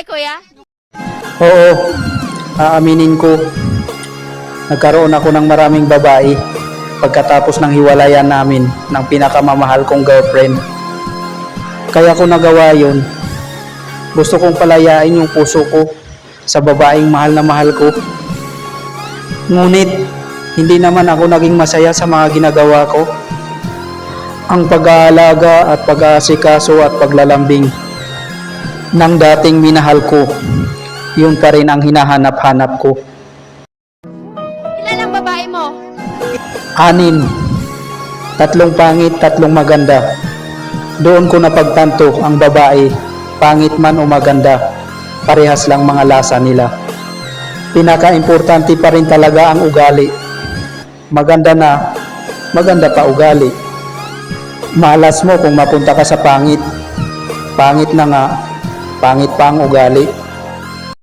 babae, kuya? Oo, aaminin ko. Nagkaroon ako ng maraming babae pagkatapos ng hiwalayan namin ng pinakamamahal kong girlfriend. Kaya ko nagawa yun. Gusto kong palayain yung puso ko sa babaeng mahal na mahal ko. Ngunit, hindi naman ako naging masaya sa mga ginagawa ko. Ang pag-aalaga at pag-aasikaso at paglalambing ng dating minahal ko, yun pa rin ang hinahanap-hanap ko. Ilan ang babae mo? Anim. Tatlong pangit, tatlong maganda. Doon ko napagtanto ang babae, pangit man o maganda, parehas lang mga lasa nila. Pinaka-importante pa rin talaga ang ugali. Maganda na, maganda pa ugali. Malas mo kung mapunta ka sa pangit. Pangit na nga, pangit pa ang ugali.